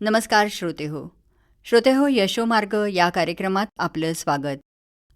नमस्कार श्रोतेहो श्रोतेहो यशोमार्ग या कार्यक्रमात आपलं स्वागत.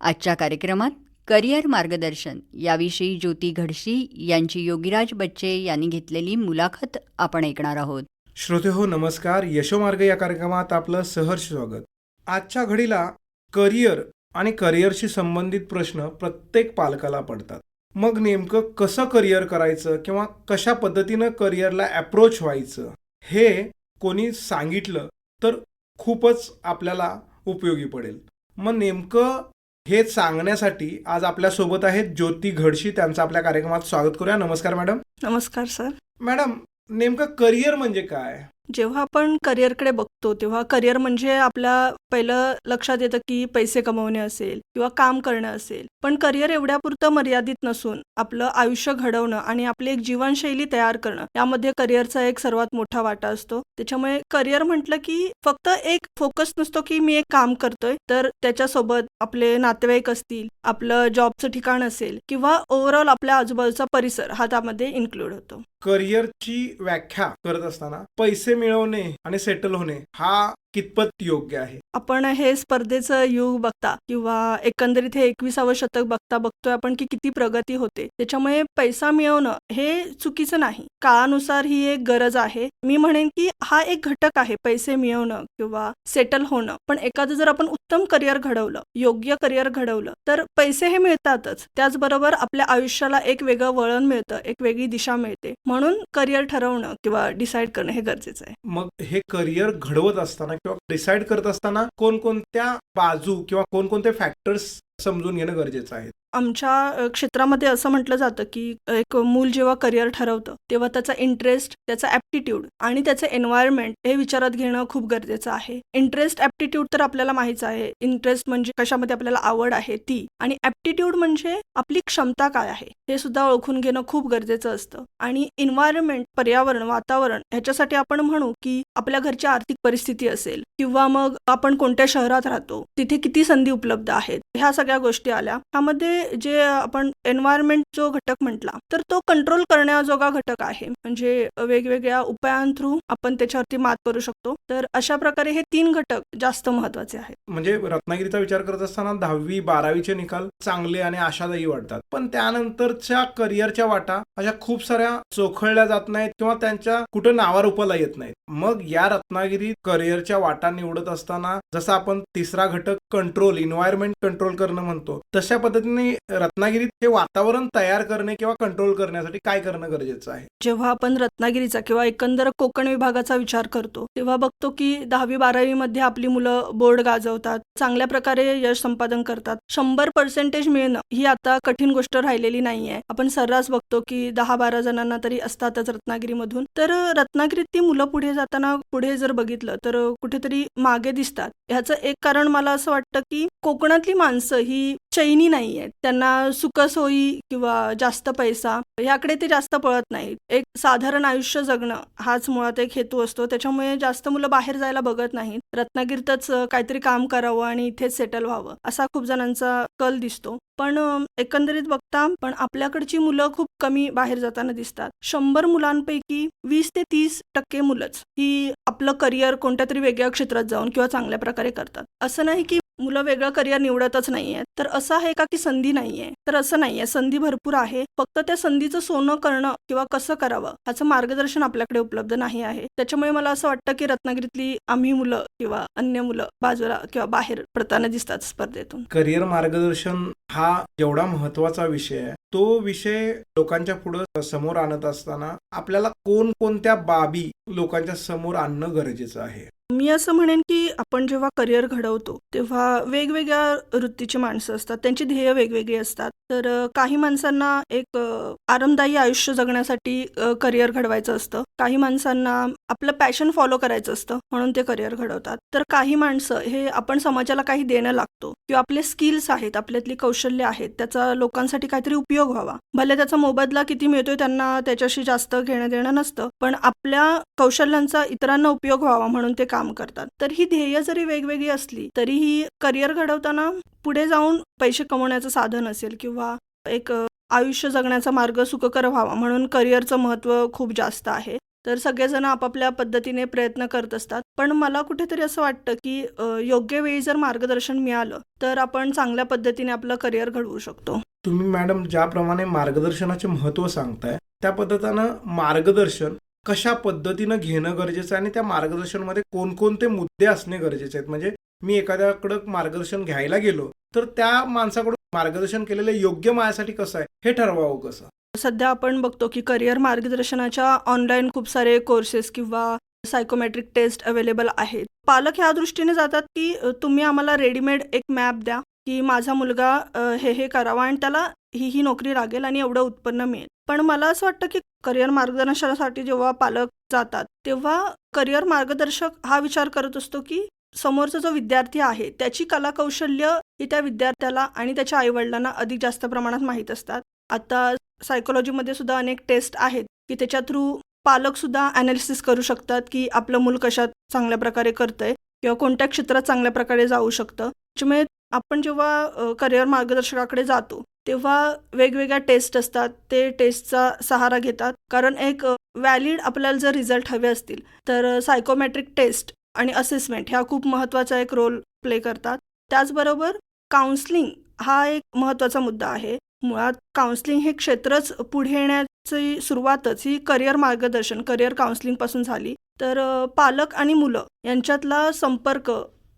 आजच्या कार्यक्रमात करिअर मार्गदर्शन याविषयी ज्योती घडशी यांची योगीराज बच्चे यांनी घेतलेली मुलाखत आपण ऐकणार आहोत. श्रोतेहो नमस्कार. यशोमार्ग या कार्यक्रमात आपलं सहर्ष स्वागत. आजच्या घडीला करिअर आणि करिअरशी संबंधित प्रश्न प्रत्येक पालकाला पडतात. मग नेमकं कसं करिअर करायचं किंवा कशा पद्धतीनं करिअरला अप्रोच व्हायचं हे कोणी सांगितलं तर खूपच आपल्याला उपयोगी पडेल. मग नेमकं हे सांगण्यासाठी आज आपल्यासोबत आहेत ज्योती घडशी. त्यांचं आपल्या कार्यक्रमात स्वागत करूया. नमस्कार मॅडम. नमस्कार सर. मॅडम नेमकं करिअर म्हणजे काय? जेव्हा आपण करिअरकडे बघतो तेव्हा करिअर म्हणजे आपल्या पहिलं लक्षात येतं की पैसे कमवणे असेल किंवा काम करणं असेल. पण करिअर एवढ्यापुरतं मर्यादित नसून आपलं आयुष्य घडवणं आणि आपली एक जीवनशैली तयार करणं यामध्ये करिअरचा एक सर्वात मोठा वाटा असतो. त्याच्यामुळे करिअर म्हटलं की फक्त एक फोकस नसतो की मी एक काम करतोय तर त्याच्यासोबत आपले नातेवाईक असतील आपलं जॉबचं ठिकाण असेल किंवा ओव्हरऑल आपल्या आजूबाजूचा परिसर हा त्यामध्ये इन्क्लूड होतो. करिअरची व्याख्या करत असताना पैसे मिळवणे आणि सेटल होणे हा कितपत योग्य आहे? आपण हे स्पर्धेचं युग बघता किंवा एकंदरीत हे एकविसावं शतक बघता बघतोय आपण की किती प्रगती होते. त्याच्यामुळे पैसा मिळवणं हे चुकीचं नाही. काळानुसार ही एक गरज आहे. मी म्हणेन की हा एक घटक आहे पैसे मिळवणं किंवा सेटल होणं. पण एखादं जर आपण उत्तम करिअर घडवलं योग्य करिअर घडवलं तर पैसे हे मिळतातच. त्याचबरोबर आपल्या आयुष्याला एक वेगळं वळण मिळतं एक वेगळी दिशा मिळते. म्हणून करिअर ठरवणं किंवा डिसाईड करणं हे गरजेचं आहे. मग हे करिअर घडवत असताना किंवा डिसाईड करत असताना कोणकोणत्या बाजू किंवा कोणकोणते फॅक्टर्स समजून घेणं गरजेचं आहे. आमच्या क्षेत्रामध्ये असं म्हटलं जातं की एक मूल जेव्हा करिअर ठरवतं तेव्हा त्याचा इंटरेस्ट त्याचा ॲप्टिट्यूड आणि त्याचं एन्व्हायरमेंट हे विचारात घेणं खूप गरजेचं आहे. इंटरेस्ट ॲप्टिट्यूड तर आपल्याला माहीच आहे. इंटरेस्ट म्हणजे कशामध्ये आपल्याला आवड आहे ती आणि ॲप्टिट्यूड म्हणजे आपली क्षमता काय आहे हे सुद्धा ओळखून घेणं खूप गरजेचं असतं. आणि इन्व्हायरमेंट पर्यावरण वातावरण ह्याच्यासाठी आपण म्हणू की आपल्या घरची आर्थिक परिस्थिती असेल किंवा मग आपण कोणत्या शहरात राहतो तिथे किती संधी उपलब्ध आहेत ह्या सगळ्या गोष्टी आल्या. ह्यामध्ये जे आपण एन्व्हायरमेंट जो घटक म्हटला तर तो कंट्रोल करण्याजोगा घटक आहे. म्हणजे वेगवेगळ्या उपायांथ्रू आपण त्याच्यावरती मात करू शकतो. तर अशा प्रकारे हे तीन घटक जास्त महत्त्वाचे आहेत. म्हणजे रत्नागिरीचा विचार करत असताना दहावी बारावीचे निकाल चांगले आणि आशादायी वाटतात. पण त्यानंतरच्या करिअरच्या वाटा अशा खूप साऱ्या चोखळल्या जात नाहीत किंवा त्यांच्या कुठं नावारूपाला येत नाहीत. मग या रत्नागिरीत करिअरच्या वाटा निवडत असताना जसं आपण तिसरा घटक कंट्रोल इन्व्हायरमेंट कंट्रोल करणं म्हणतो तशा पद्धतीने रत्नागिरीत हे वातावरण तयार करणे किंवा कंट्रोल करण्यासाठी काय करणं गरजेचं आहे? जेव्हा आपण रत्नागिरीचा किंवा एकंदर कोकण विभागाचा विचार करतो तेव्हा बघतो की दहावी बारावी मध्ये आपली मुलं बोर्ड गाजवतात चांगल्या प्रकारे यश संपादन करतात. शंभर पर्सेंटेज मिळणं ही आता कठीण गोष्ट राहिलेली नाहीये. आपण सर्रास बघतो की दहा बारा जणांना तरी असतातच रत्नागिरीमधून. तर रत्नागिरीत ती मुलं पुढे जाताना पुढे जर बघितलं तर कुठेतरी मागे दिसतात. ह्याचं एक कारण मला असं वाटतं की कोकणातली माणसं ही चैनी नाही आहेत त्यांना सुखसोयी किंवा जास्त पैसा याकडे ते जास्त पळत नाहीत. एक साधारण आयुष्य जगणं हाच मुळात एक हेतू असतो. त्याच्यामुळे जास्त मुलं बाहेर जायला बघत नाहीत. रत्नागिरीतच काहीतरी काम करावं आणि इथेच सेटल व्हावं असा खूप जणांचा कल दिसतो. पण एकंदरीत बघता पण आपल्याकडची मुलं खूप कमी बाहेर जाताना दिसतात. शंभर मुलांपैकी वीस ते तीस टक्के मुलंच ही आपलं करिअर कोणत्या तरी वेगळ्या क्षेत्रात जाऊन किंवा चांगल्या प्रकारे करतात. असं नाही की मुलं वेगळं करिअर निवडतच नाहीये तर असं आहे का की संधी नाहीये? तर असं नाहीये. संधी भरपूर आहे. फक्त त्या संधीचं सोनं करणं किंवा कसं करावं ह्याचं मार्गदर्शन आपल्याकडे उपलब्ध नाही आहे. त्याच्यामुळे मला असं वाटतं की रत्नागिरीतली आम्ही मुलं किंवा अन्य मुलं बाजूला किंवा बाहेर पडताना दिसतात स्पर्धेतून. करिअर मार्गदर्शन हा जेवढा महत्त्वाचा विषय आहे तो विषय लोकांच्या पुढे समोर आणत असताना आपल्याला कोणकोणत्या बाबी लोकांच्या समोर आणणं गरजेचं आहे? मी असं म्हणेन की आपण जेव्हा करिअर घडवतो तेव्हा वेगवेगळ्या वृत्तीची माणसं असतात त्यांची ध्येय वेगवेगळी असतात. तर काही माणसांना एक आरामदायी आयुष्य जगण्यासाठी करिअर घडवायचं असतं. काही माणसांना आपलं पॅशन फॉलो करायचं असतं म्हणून ते करिअर घडवतात. तर काही माणसं हे आपण समाजाला काही देणं लागतो किंवा आपले स्किल्स आहेत आपल्यातली कौशल्य आहेत त्याचा लोकांसाठी काहीतरी उपयोग व्हावा. भले त्याचा मोबदला किती मिळतोय त्यांना त्याच्याशी जास्त घेणं देणं नसतं पण आपल्या कौशल्यांचा इतरांना उपयोग व्हावा म्हणून ते काम करतात. तर ही ध्येय जरी वेगवेगळी असली तरीही करिअर घडवताना पुढे जाऊन पैसे कमवण्याचं साधन असेल किंवा एक आयुष्य जगण्याचा मार्ग सुखकर व्हावा म्हणून करिअरचं महत्त्व खूप जास्त आहे. तर सगळेजण आपापल्या पद्धतीने प्रयत्न करत असतात. पण मला कुठेतरी असं वाटतं की योग्य वेळी जर मार्गदर्शन मिळालं तर आपण चांगल्या पद्धतीने आपलं करिअर घडवू शकतो. तुम्ही मॅडम ज्याप्रमाणे मार्गदर्शनाचे महत्त्व सांगताय त्या पद्धतीनं मार्गदर्शन कशा पद्धतीनं घेणं गरजेचं आहे आणि त्या मार्गदर्शनमध्ये कोणकोणते मुद्दे असणे गरजेचे आहेत? म्हणजे मी एखाद्याकडं मार्गदर्शन घ्यायला गेलो तर त्या माणसाकडून मार्गदर्शन केलेलं योग्य माझ्यासाठी कसं आहे? हे ठरवावं कसं? सध्या आपण बघतो की करिअर मार्गदर्शनाच्या ऑनलाईन खूप सारे कोर्सेस किंवा सायकोमेट्रिक टेस्ट अवेलेबल आहेत. पालक ह्या दृष्टीने जातात की तुम्ही आम्हाला रेडीमेड एक मॅप द्या की माझा मुलगा हे हे करावा आणि त्याला ही ही नोकरी लागेल आणि एवढं उत्पन्न मिळेल. पण मला असं वाटतं की करिअर मार्गदर्शनासाठी जेव्हा पालक जातात तेव्हा करिअर मार्गदर्शक हा विचार करत असतो की समोरचा जो विद्यार्थी आहे त्याची कला कौशल्य ही त्या विद्यार्थ्याला आणि त्याच्या आईवडिलांना अधिक जास्त प्रमाणात माहीत असतात. आता सायकोलॉजीमध्ये सुद्धा अनेक टेस्ट आहेत की त्याच्या थ्रू पालक सुद्धा करू शकतात की आपलं मूल कशात चांगल्या प्रकारे करतंय किंवा कोणत्या क्षेत्रात चांगल्या प्रकारे जाऊ शकतं. त्याच्यामुळे आपण जेव्हा करिअर मार्गदर्शकाकडे जातो तेव्हा वेगवेगळ्या टेस्ट असतात. ते टेस्टचा सहारा घेतात. कारण एक व्हॅलिड आपल्याला जर रिझल्ट हवे असतील तर सायकोमॅट्रिक टेस्ट आणि असेसमेंट ह्या खूप महत्त्वाचा एक रोल प्ले करतात. त्याचबरोबर काउन्सलिंग हा एक महत्त्वाचा मुद्दा आहे. मुळात काउन्सलिंग हे क्षेत्रच पुढे येण्याची सुरुवातच ही करिअर मार्गदर्शन करिअर काउन्सलिंगपासून झाली. तर पालक आणि मुलं यांच्यातला संपर्क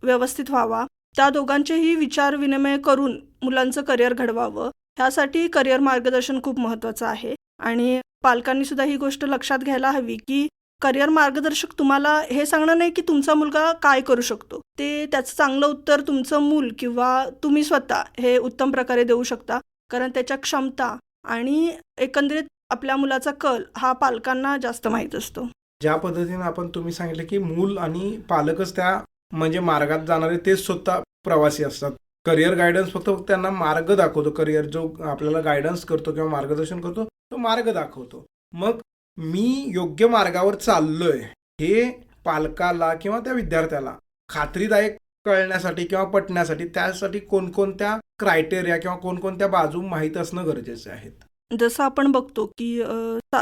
व्यवस्थित व्हावा. त्या दोघांचेही विचार विनिमय करून मुलांचं करिअर घडवावं. ह्यासाठी करिअर मार्गदर्शन खूप महत्त्वाचं आहे. आणि पालकांनी सुद्धा ही गोष्ट लक्षात घ्यायला हवी की करिअर मार्गदर्शक तुम्हाला हे सांगणं नाही की तुमचा मुलगा काय करू शकतो. ते त्याचं चांगलं उत्तर तुमचं मूल किंवा तुम्ही स्वतः हे उत्तम प्रकारे देऊ शकता. कारण त्याच्या क्षमता आणि एकंदरीत आपल्या मुलाचा कल हा पालकांना जास्त माहीत असतो. ज्या पद्धतीने आपण तुम्ही सांगितलं की मूल आणि पालकच त्या म्हणजे मार्गात जाणारे तेच स्वतः प्रवासी असतात. करिअर गायडन्स फक्त त्यांना मार्ग दाखवतो. करिअर जो आपल्याला गायडन्स करतो किंवा मार्गदर्शन करतो तो मार्ग दाखवतो. मग मी योग्य मार्गावर चाललोय हे पालकाला किंवा त्या विद्यार्थ्याला खात्रीदायक कळण्यासाठी किंवा पटण्यासाठी त्यासाठी कोणकोणत्या क्रायटेरिया किंवा कोणकोणत्या बाजू माहीत असणं गरजेचे आहेत जसं आपण बघतो की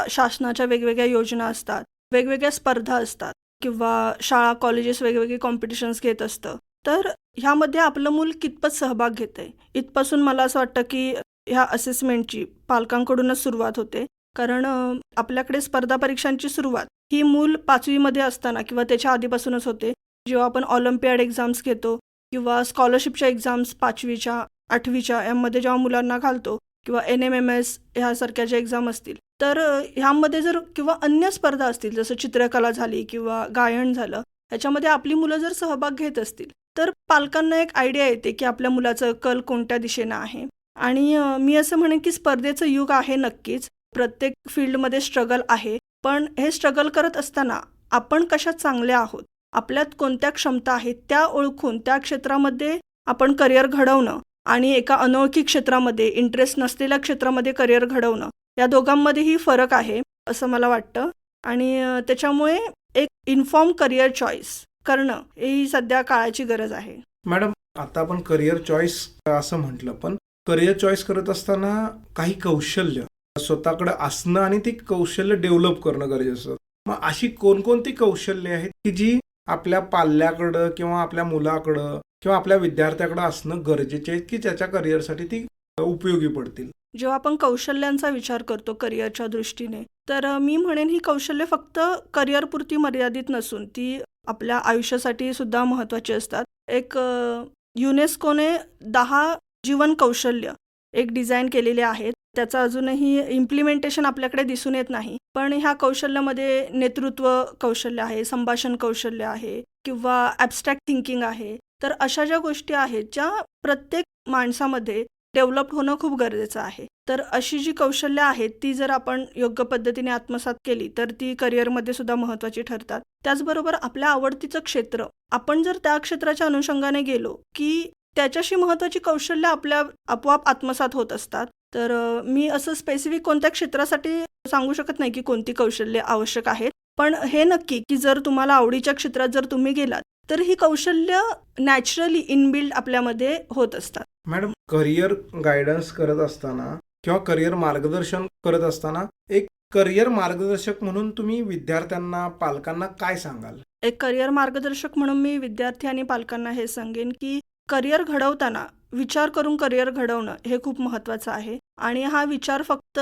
शासनाच्या वेगवेगळ्या योजना असतात वेगवेगळ्या स्पर्धा असतात किंवा शाळा कॉलेजेस वेगवेगळे कॉम्पिटिशन्स घेत असतं. तर ह्यामध्ये आपलं मूल कितपत सहभाग घेत आहे इथपासून मला असं वाटतं की ह्या असेसमेंटची पालकांकडूनच सुरुवात होते. कारण आपल्याकडे स्पर्धा परीक्षांची सुरुवात ही मूल पाचवीमध्ये असताना किंवा त्याच्या आधीपासूनच होते. जेव्हा आपण ऑलिम्पियाड एक्झाम्स घेतो किंवा स्कॉलरशिपच्या एक्झाम्स पाचवीच्या आठवीच्या यामध्ये जेव्हा मुलांना घालतो किंवा एन एम एम एस ह्यासारख्या ज्या एक्झाम असतील तर ह्यामध्ये जर किंवा अन्य स्पर्धा असतील जसं चित्रकला झाली किंवा गायन झालं ह्याच्यामध्ये आपली मुलं जर सहभाग घेत असतील तर पालकांना एक आयडिया येते की आपल्या मुलाचं कल कोणत्या दिशेनं आहे. आणि मी असं म्हणेन की स्पर्धेचं युग आहे नक्कीच. प्रत्येक फील्डमध्ये स्ट्रगल आहे. पण हे स्ट्रगल करत असताना आपण कशात चांगल्या आहोत? आपल्यात कोणत्या क्षमता आहेत? त्या ओळखून त्या क्षेत्रामध्ये आपण करिअर घडवणं आणि एका अनोळखी क्षेत्रामध्ये इंटरेस्ट नसलेल्या क्षेत्रामध्ये करिअर घडवणं या दोघांमध्येही फरक आहे असं मला वाटतं. आणि त्याच्यामुळे एक इन्फॉर्म करिअर चॉईस करणं ही सध्या काळाची गरज आहे. मॅडम आता आपण करिअर चॉईस असं म्हटलं पण करिअर चॉईस करत असताना काही कौशल्य स्वतःकडे असणं आणि ते कौशल्य डेव्हलप करणं गरजेचं. मग अशी कोणकोणती कौशल्य आहेत की जी आपल्या पाल्याकडं किंवा आपल्या मुलाकडं किंवा आपल्या विद्यार्थ्याकडं असणं गरजेचे आहेत की त्याच्या करिअरसाठी ती उपयोगी पडतील? जेव्हा आपण कौशल्यांचा विचार करतो करिअरच्या दृष्टीने तर मी म्हणेन ही कौशल्य फक्त करिअरपुरती मर्यादित नसून ती आपल्या आयुष्यासाठी सुद्धा महत्त्वाची असतात. एक युनेस्कोने दहा जीवन कौशल्य एक डिझाईन केलेले आहेत. त्याचं अजूनही इम्प्लिमेंटेशन आपल्याकडे दिसून येत नाही. पण ह्या कौशल्यामध्ये नेतृत्व कौशल्य आहे संभाषण कौशल्य आहे किंवा ॲबस्ट्रॅक्ट थिंकिंग आहे. तर अशा ज्या गोष्टी आहेत ज्या प्रत्येक माणसामध्ये डेव्हलप होणं खूप गरजेचं आहे. तर अशी जी कौशल्य आहेत ती जर आपण योग्य पद्धतीने आत्मसात केली तर ती करिअरमध्ये सुद्धा महत्त्वाची ठरतात. त्याचबरोबर आपल्या आवडतीचं क्षेत्र. आपण जर त्या क्षेत्राच्या अनुषंगाने गेलो की त्याच्याशी महत्त्वाची कौशल्य आपल्या आपोआप आत्मसात होत असतात तर मी असं स्पेसिफिक कोणत्या क्षेत्रासाठी सांगू शकत नाही की कोणती कौशल्य आवश्यक आहेत. पण हे नक्की की जर तुम्हाला आवडीच्या क्षेत्रात जर तुम्ही गेलात तर ही कौशल्य नॅचरली इनबिल्ड आपल्यामध्ये होत असतात. मॅडम करिअर गायडन्स करत असताना किंवा करिअर मार्गदर्शन करत असताना एक करिअर मार्गदर्शक म्हणून तुम्ही विद्यार्थ्यांना पालकांना काय सांगाल? एक करिअर मार्गदर्शक म्हणून मी विद्यार्थी आणि पालकांना हे सांगेन की करिअर घडवताना विचार करून करिअर घडवणं हे खूप महत्त्वाचं आहे. आणि हा विचार फक्त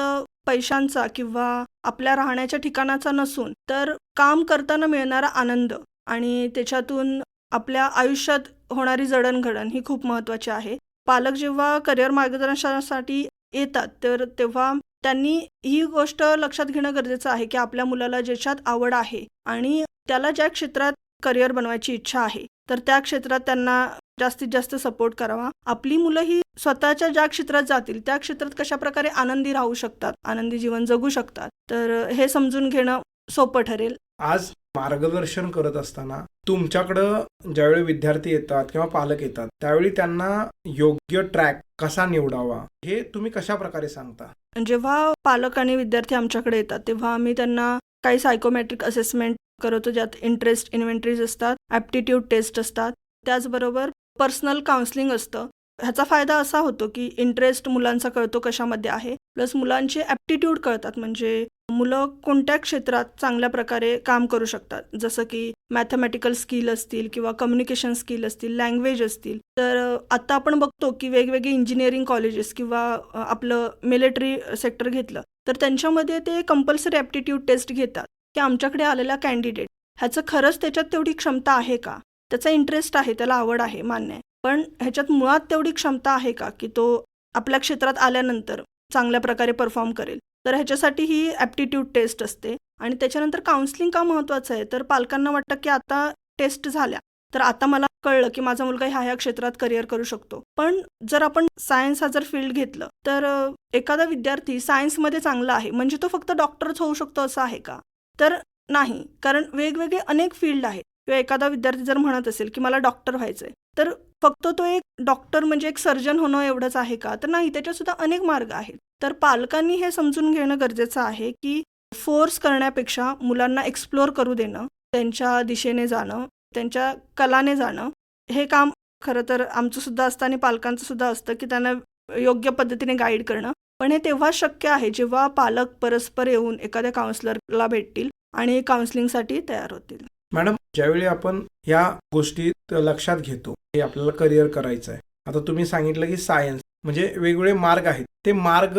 पैशांचा किंवा आपल्या राहण्याच्या ठिकाणाचा नसून तर काम करताना मिळणारा आनंद आणि त्याच्यातून आपल्या आयुष्यात होणारी जडणघडण ही खूप महत्त्वाची आहे. पालक जेव्हा करिअर मार्गदर्शनासाठी येतात तर तेव्हा त्यांनी ही गोष्ट लक्षात घेणं गरजेचं आहे की आपल्या मुलाला ज्याच्यात आवड आहे आणि त्याला ज्या क्षेत्रात करिअर बनवायची इच्छा आहे तर त्या क्षेत्रात त्यांना जास्तीत जास्त सपोर्ट करावा. आपली मुलं ही स्वतःच्या ज्या क्षेत्रात जातील त्या क्षेत्रात कशा प्रकारे आनंदी राहू शकतात आनंदी जीवन जगू शकतात तर हे समजून घेणं सोपं ठरेल. आज मार्गदर्शन करत असताना तुमच्याकडं ज्यावेळी विद्यार्थी येतात किंवा पालक येतात त्यावेळी त्यांना योग्य ट्रॅक कसा निवडावा? हे तुम्ही कशा प्रकारे सांगता? जेव्हा पालक आणि विद्यार्थी आमच्याकडे येतात तेव्हा आम्ही त्यांना काही सायकोमॅट्रिक असेसमेंट करतो ज्यात इंटरेस्ट इन्व्हेंटरीज असतात ॲप्टिट्यूड टेस्ट असतात. त्याचबरोबर पर्सनल काउन्सिलिंग असतं. ह्याचा फायदा असा होतो की इंटरेस्ट मुलांचा कळतो कशामध्ये आहे प्लस मुलांचे ॲप्टिट्यूड कळतात. म्हणजे मुलं कोणत्या क्षेत्रात चांगल्या प्रकारे काम करू शकतात? जसं की मॅथमॅटिकल स्किल असतील किंवा कम्युनिकेशन स्किल असतील लँग्वेज असतील. तर आता आपण बघतो की वेगवेगळे इंजिनिअरिंग कॉलेजेस किंवा आपलं मिलिटरी सेक्टर घेतलं तर त्यांच्यामध्ये ते कंपल्सरी ॲप्टिट्यूड टेस्ट घेतात की आमच्याकडे आलेला कॅन्डिडेट ह्याचं खरंच त्याच्यात तेवढी क्षमता आहे का? त्याचा इंटरेस्ट आहे त्याला आवड आहे मान्य आहे. पण ह्याच्यात मुळात तेवढी क्षमता आहे का? की तो आपल्या क्षेत्रात आल्यानंतर चांगल्या प्रकारे परफॉर्म करेल. तर ह्याच्यासाठी ही ॲप्टिट्यूड टेस्ट असते. आणि त्याच्यानंतर काउन्सिलिंग का महत्त्वाचं आहे? तर पालकांना वाटतं की आता टेस्ट झाल्या. तर आता मला कळलं की माझा मुलगा ह्या ह्या क्षेत्रात करिअर करू शकतो. पण जर आपण सायन्स हा जर फील्ड घेतलं तर एखादा विद्यार्थी सायन्समध्ये चांगला आहे. म्हणजे तो फक्त डॉक्टरच होऊ शकतो असं आहे का? तर नाही. कारण वेगवेगळे अनेक फील्ड आहेत. किंवा एखादा विद्यार्थी जर म्हणत असेल की मला डॉक्टर व्हायचं आहे तर फक्त तो एक डॉक्टर म्हणजे एक सर्जन होणं एवढंच आहे का? तर नाही. त्याच्यात सुद्धा अनेक मार्ग आहेत. तर पालकांनी हे समजून घेणं गरजेचं आहे की फोर्स करण्यापेक्षा मुलांना एक्सप्लोअर करू देणं त्यांच्या दिशेने जाणं त्यांच्या कलाने जाणं हे काम खरं तर आमचं सुद्धा असतं आणि पालकांचं सुद्धा असतं की त्यांना योग्य पद्धतीने गाईड करणं. पण हे तेव्हा शक्य आहे जेव्हा पालक परस्पर येऊन एखाद्या काउन्सिलरला भेटतील आणि काउन्सिलिंगसाठी तयार होतील. मॅडम ज्यावेळी आपण या गोष्टी लक्षात घेतो की आपल्याला करिअर करायचं आहे आता तुम्ही सांगितलं की सायन्स म्हणजे वेगवेगळे मार्ग आहेत. ते मार्ग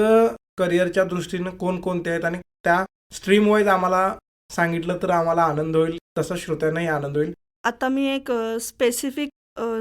करिअरच्या दृष्टीनं कोणकोणते आहेत आणि त्या स्ट्रीम वाईज आम्हाला सांगितलं तर आम्हाला आनंद होईल. तसं श्रोत्यांनाही आनंद होईल. आता मी एक स्पेसिफिक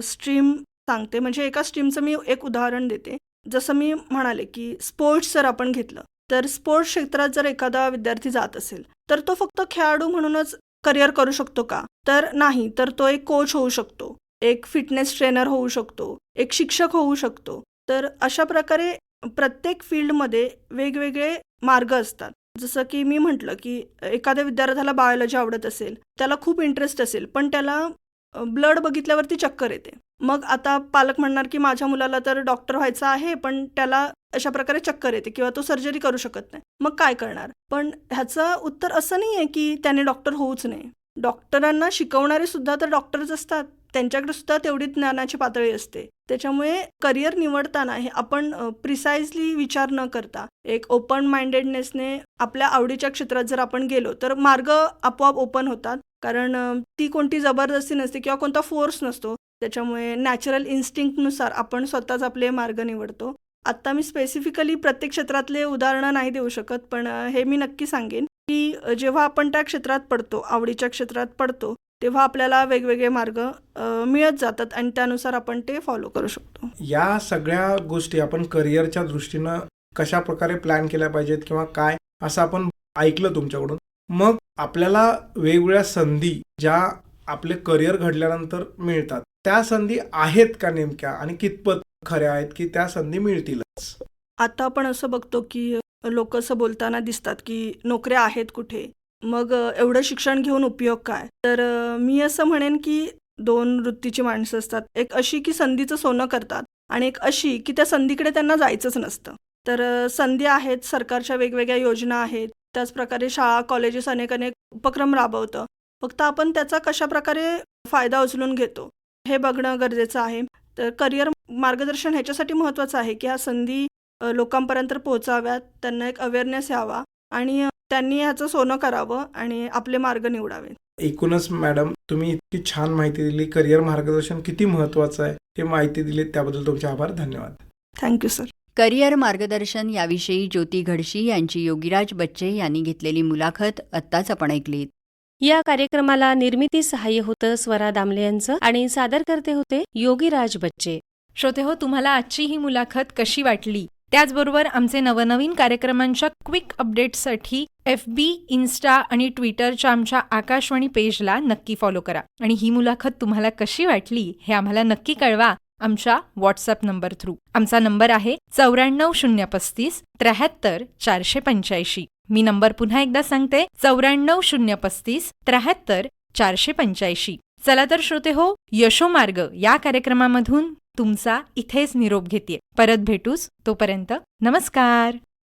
स्ट्रीम सांगते. म्हणजे एका स्ट्रीमचं मी एक उदाहरण देते. जसं मी म्हणाले की स्पोर्ट्स जर आपण घेतलं तर स्पोर्ट्स क्षेत्रात जर एखादा विद्यार्थी जात असेल तर तो फक्त खेळाडू म्हणूनच करिअर करू शकतो का? तर नाही तर तो एक कोच होऊ शकतो. एक फिटनेस ट्रेनर होऊ शकतो एक शिक्षक होऊ शकतो. तर अशा प्रकारे प्रत्येक फील्डमध्ये वेगवेगळे मार्ग असतात. जसं की मी म्हटलं की एखाद्या विद्यार्थ्याला बायोलॉजी आवडत असेल त्याला खूप इंटरेस्ट असेल पण त्याला ब्लड बघितल्यावरती चक्कर येते. मग आता पालक म्हणणार की माझ्या मुलाला तर डॉक्टर व्हायचं आहे पण त्याला अशा प्रकारे चक्कर येते किंवा तो सर्जरी करू शकत नाही. मग काय करणार? पण ह्याचं उत्तर असं नाही आहे की त्याने डॉक्टर होऊच नये. डॉक्टरांना शिकवणारे सुद्धा तर डॉक्टर्स असतात. त्यांच्याकडे सुद्धा तेवढी ज्ञानाची पातळी असते. त्याच्यामुळे करिअर निवडताना हे आपण प्रिसाइजली विचार न करता एक ओपन माइंडेडनेसने आपल्या आवडीच्या क्षेत्रात जर आपण गेलो तर मार्ग आपोआप ओपन होतात. कारण ती कोणती जबरदस्ती नसते किंवा कोणता फोर्स नसतो. त्याच्यामुळे नॅचरल इन्स्टिंक्टनुसार आपण स्वतःच आपले मार्ग निवडतो. आत्ता मी स्पेसिफिकली प्रत्येक क्षेत्रातले उदाहरणं नाही देऊ शकत पण हे मी नक्की सांगेन की जेव्हा आपण त्या क्षेत्रात पडतो आवडीच्या क्षेत्रात पडतो तेव्हा आपल्याला वेगवेगळे मार्ग मिळत जातात आणि त्यानुसार आपण ते फॉलो करू शकतो. या सगळ्या गोष्टी आपण करिअरच्या दृष्टीनं कशा प्रकारे प्लॅन केल्या पाहिजेत किंवा काय असं आपण ऐकलं तुमच्याकडून. मग आपल्याला वेगवेगळ्या संधी ज्या आपले करिअर घडल्यानंतर मिळतात त्या संधी आहेत का नेमक्या? आणि कितपत खऱ्या आहेत की त्या संधी मिळतीलच? आता आपण असं बघतो की लोक असं बोलताना दिसतात की नोकऱ्या आहेत कुठे? मग एवढं शिक्षण घेऊन उपयोग काय? तर मी असं म्हणेन की दोन वृत्तीची माणसं असतात. एक अशी की संधीचं सोनं करतात आणि एक अशी की त्या संधीकडे त्यांना जायचंच नसतं. तर संधी आहेत सरकारच्या वेगवेगळ्या योजना आहेत. त्याचप्रकारे शाळा कॉलेजेस अनेक अनेक उपक्रम राबवतं. फक्त आपण त्याचा कशा प्रकारे फायदा उचलून घेतो हे बघणं गरजेचं आहे. तर करिअर मार्गदर्शन ह्याच्यासाठी महत्त्वाचं आहे की ह्या संधी लोकांपर्यंत पोहोचाव्यात. त्यांना एक अवेअरनेस यावा आणि त्यांनी ह्याचं सोनं करावं आणि आपले मार्ग निवडावे एकूणच मॅडम तुम्ही इतकी छान माहिती दिली. करिअर मार्गदर्शन किती महत्वाचं आहे हे माहिती दिली त्याबद्दल तुमचे आभार. धन्यवाद. थँक्यू सर करिअर मार्गदर्शन याविषयी ज्योती घडशी यांची योगीराज बच्चे यांनी घेतलेली मुलाखत आत्ताच आपण ऐकलीत. या कार्यक्रमाला निर्मिती सहाय्य होतं स्वरा दामले यांचं आणि सादर करते होते योगीराज बच्चे. श्रोते हो तुम्हाला आजची ही मुलाखत कशी वाटली? त्याचबरोबर आमचे नवनवीन कार्यक्रमांच्या क्विक अपडेट्ससाठी एफ बी इन्स्टा आणि ट्विटरच्या आमच्या आकाशवाणी पेजला नक्की फॉलो करा. आणि ही मुलाखत तुम्हाला कशी वाटली हे आम्हाला नक्की कळवा आमच्या व्हॉट्सअप नंबर थ्रू आमचा नंबर आहे चौऱ्याण्णव शून्य पस्तीस त्र्याहत्तर चारशे पंच्याऐंशी. मी नंबर पुन्हा एकदा सांगते. चौऱ्याण्णव शून्य पस्तीस त्र्याहत्तर चारशे पंच्याऐंशी. चला तर श्रोते हो यशोमार्ग या कार्यक्रमामधून तुमचा इथेच निरोप घेते परत भेटूस तोपर्यंत नमस्कार.